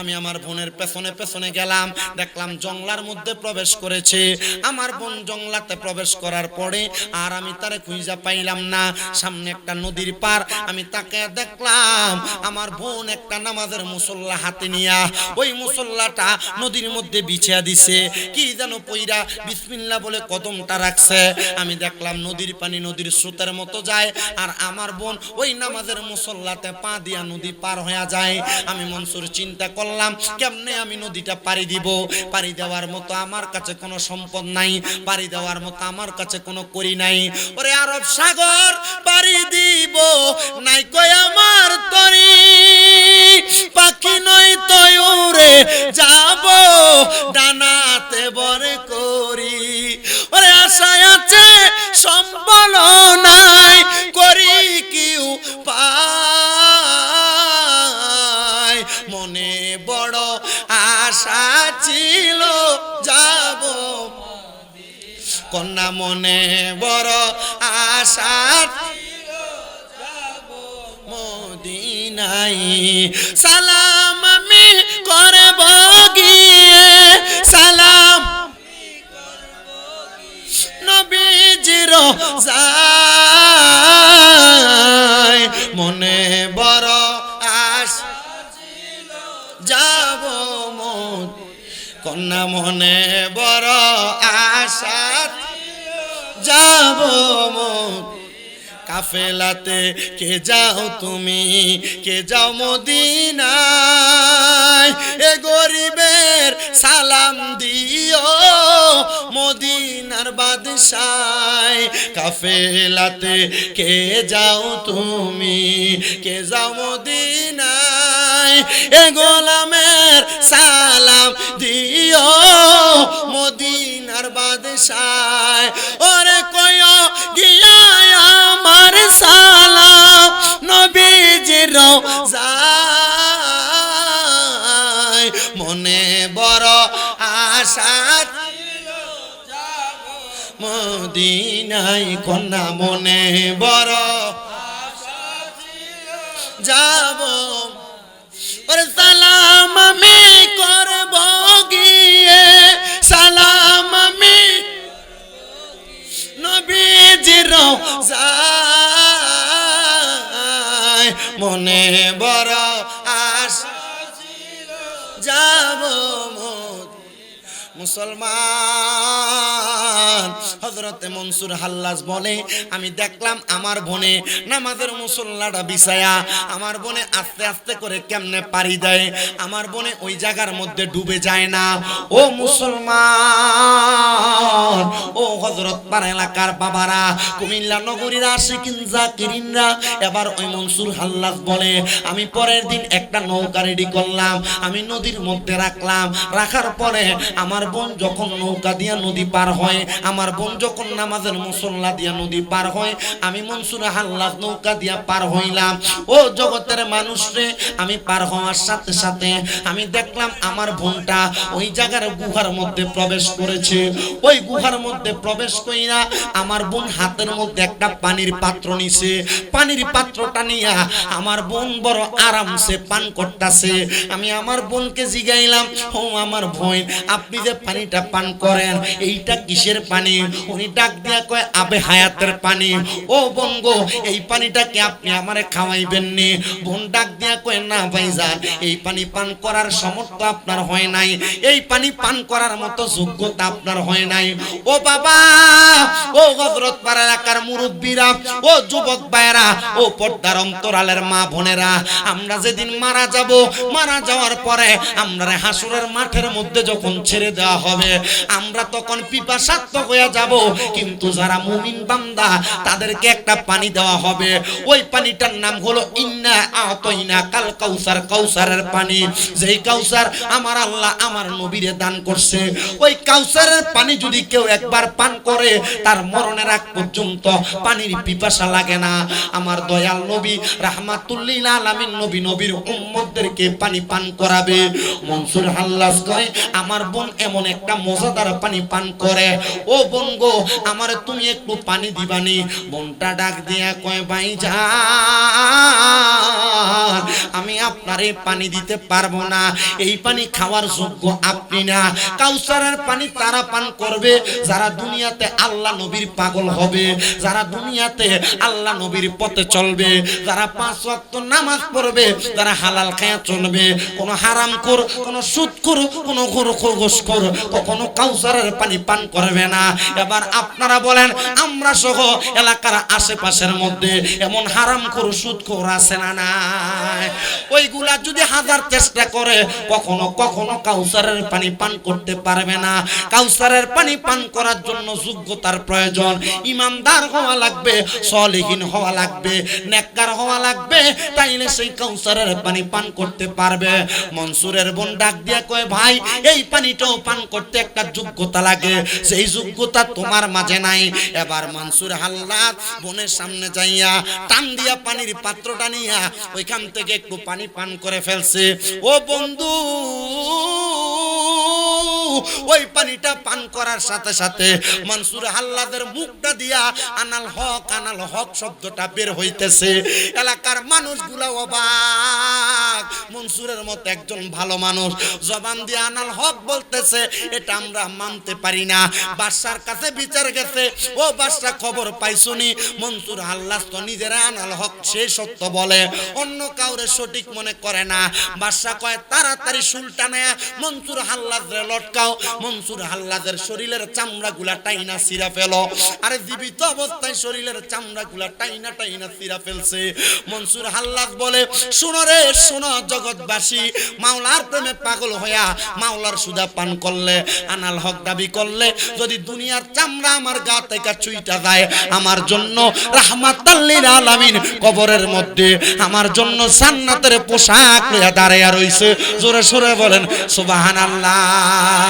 আমি আমার বোনের পেছনে পেছনে গেলাম, দেখলাম জংলার মধ্যে প্রবেশ করেছে। আমার বোন জংলাতে প্রবেশ করার পরে আর আমি তারে খুঁজা পাইলাম না। সামনে একটা নদীর পার, আমি তাকে দেখলাম, আমার বোন একটা নামাজের মুসল্লা হাতে নিয়া ওই মুসল্লাটা নদীর মধ্যে বিছিয়া দিছে। কি যেন পইরা বিসমিল্লা বলে কদমটা রাখছে। আমি দেখলাম নদীর পানি নদীর স্রোতের মতো যায় আর আমার বোন ওই নামাজের মুসল্লাতে পা দিয়া নদী পার হয়ে যায়। আমি মনসুর চিন্তা করলাম কেমনে আমি নদীটা পাড়ি দিব? পাড়ি দেওয়ার মতো আমার কাছে কোনো সম্পদ নাই, পাড়ি দেওয়ার মতো আমার কাছে কোনো করি নাই। ওরে আরব সাগর, পাড়ি কন্যা মনে বড় আশা মোদিনাই সালাম আমি করব গিয়ে সালাম নবীজির যায় মনে বড় আশা যাব কাফেলাতে কে যাও তুমি? কে যাও মদিনায়? এ গরিবের সালাম দিও মদিনার বাদশায়। কাফেলাতে কে যাও তুমি? কে যাও মদিনায়? এ গোলামের সালাম দিও মদিনার বাদশায়। ওরে কয় গিয়া আমার সালাম নবীজির যায় মনে বড় আশা মদিনাই কন্যা, মনে বড় যাব ওরে সালাম আমি করব গিয়ে সালাম আমি নবীজির মনে বড় আশ যাব মুসলমান হজরতে মনসুর হাল্লাস বলে, আমি দেখলাম আমার বোনে নামাজের মুসল্লাটা বিছায়া, আমার বনে আস্তে আস্তে করে কেমনে পারি দেয়, আমার বনে ওই জায়গার মধ্যে ডুবে যায় না। ও মুসলমান ও হজরত পাড়া এলাকার বাবারা, কুমিল্লা নগরীর আশিকিন জাকিরিনরা, এবার ওই মনসুর হাল্লাস বলে, আমি পরের দিন একটা নৌকা রেডি করলাম, আমি নদীর মধ্যে রাখলাম, রাখার পরে আমার বোন যখন নৌকা দিয়া নদী পার হয়, আমার বোন যখন নামাজের মুসল্লা দিয়া নদী পার হয়, আমি মনসুর হাল্লাস নৌকা দিয়া পার হইলাম। ও জগতের মানুষ রে, আমি পার হওয়ার সাথে সাথে আমি দেখলাম আমার বোনটা ওই জায়গার গুহার মধ্যে প্রবেশ করেছে। ওই গুহার মধ্যে প্রবেশ কইরা আমার বোন হাতের মধ্যে একটা পানির পাত্র নিছে। পানির পাত্রটা নিয়া আমার বোন বড় আরামসে পান করতেছে। আমি আমার বোনকে জিগাইলাম, ও আমার বোন, আপনি যে পানিটা পান করেন, এইটা কিসের পানি? উনি ডাক দিয়া কয়, আবে হায়াতের পানি। ও বোন গো, এই পানিটাকে আপনি আমারে খাওয়াইবেন নি? বোন ডাক দিয়া কয়, না ভাইজান, এই পানি পান করার সামর্থ্য আপনার হয় নাই। এই পানি পান করার মতো যোগ্যতা আপনার হয় নাই। ও বাবা ও হজরত পাড়া এলাকার মুরব্বীরা, ও যুবক ভাইরা ও পর্দার অন্তরালের মা বোনেরা, আমরা যেদিন মারা যাব, মারা যাওয়ার পরে আমরা হাসুরের মাঠের মধ্যে যখন ছেড়ে দেওয়া হবে, আমরা তখন পিপাসাত্ম হয়ে যাব, কিন্তু যারা মুমিন বান্দা, তাদেরকে একটা পানি দেওয়া হবে। ওই পানিটার নাম হলো ইন্না আতইনা কাল কাউসার, কাউসারের পানি। যেই কাউসার আমার আল্লাহ আমার নবীরে দান করছে, ওই কাউসারের পানি যদি কেউ একবার পান করে, তার মরণের আগ পর্যন্ত পানির পিপাসা লাগে না। আমার দয়াল নবী, রাহমাতুল্লিল আলামিন নবী নবীর উম্মতদেরকে পানি পান করাবে। মনসুর হাল্লাস কয় আমার বোন এমন একটা মজাদার পানি পান করে। ও বোন গো, আমারে তুমি একটু পানি দিবানি। বোনটা ডাক দিয়া কয়, ভাই যা আমি আপনারে পানি দিতে পারব না। এই পানি খাওয়ার যোগ্য আপনি না। কাউসারের পানি তারা পান করবে। যারা দুনিয়াতে আল্লাহ নবীর পাগল হবে। যারা দুনিয়াতে আল্লাহ নবীর পথে চলবে, যারা পাঁচ ওয়াক্ত নামাজ পড়বে, যারা হালাল খায়া চলবে, কোনো হারাম কর কোনো সুদ কর কোনো খরগোশ কর কখনো কাউসারের পানি পান করবে না। এবার আপনারা বলেন, আমরা সহ এলাকার আশেপাশের মধ্যে এমন হারাম কর সুদ কর আছে না নাই? ওইগুলা যদি হাজার চেষ্টা করে, কখনো কখনো কাউসারের পানি পান করতে পারবে না। কাউসারের পানি পান করার জন্য যোগ্যতার প্রয়োজন। ইমানদার হওয়া লাগবে, সলিহীন হওয়া লাগবে, নেককার হওয়া লাগবে, তাইলে সেই কাউসারের পানি পান করতে পারবে। মনসুরের বোন ডাক দিয়া কয়, ভাই, এই পানিটাও পান করতে একটা যোগ্যতা লাগে। সেই যোগ্যতা তোমার মাঝে নাই। এবার মনসুর হাল্লাত বোনের সামনে যাইয়া টান দিয়া পানির পাত্রটা নিয়া ওইখান থেকে একটু পানি পান করে ফেলছে। ও বন্ধু ওই পানিটা পান করার সাথে সাথে মনসুর হাল্লাদের মুখটা দিয়া আনাল হক আনাল হক শব্দটা বের হইতেছে। এলাকার মানুষগুলা অবাক। মনসুরের মতো একজন ভালো মানুষ জবান দিয়ে আনাল হক বলতেছে, এটা আমরা মানতে পারি না। বাদশার কাছে বিচার গেছে। ও বাদশা খবর পাইছুনি। মনসুর হাল্লাস তো নিজেরা আনাল হক সে সত্য বলে। অন্য কাউরে সঠিক মনে করে না। বাদশা কয়, তাড়াতাড়ি সুলটা নেয়া মনসুর হাল্লাদরে লটকাও মনসুর হাল্লাদের শরীরের চামড়া গুলা টাইনা সিরা ফেলো। আরে জীবিত অবস্থায় শরীরের চামড়া গুলা টাইনা টাইনা সিরা ফেলছে। মনসুর হাল্লাদ বলে, শুনো রে, শোনো জগৎবাসী, মাওলার প্রেমে পাগল হইয়া মাওলার সুদা পান করলে, আনাল হক দাবি করলে, যদি দুনিয়ার চামড়া আমার গা থেকে চুইটা যায়, আমার জন্য রাহমাতাল্লিল আলামিন কবরের মধ্যে, আমার জন্য জান্নাতের পোশাক লইয়া দাঁড়াইয়া রইছে। জোরে সোরে বলেন, সুবহানাল্লাহ।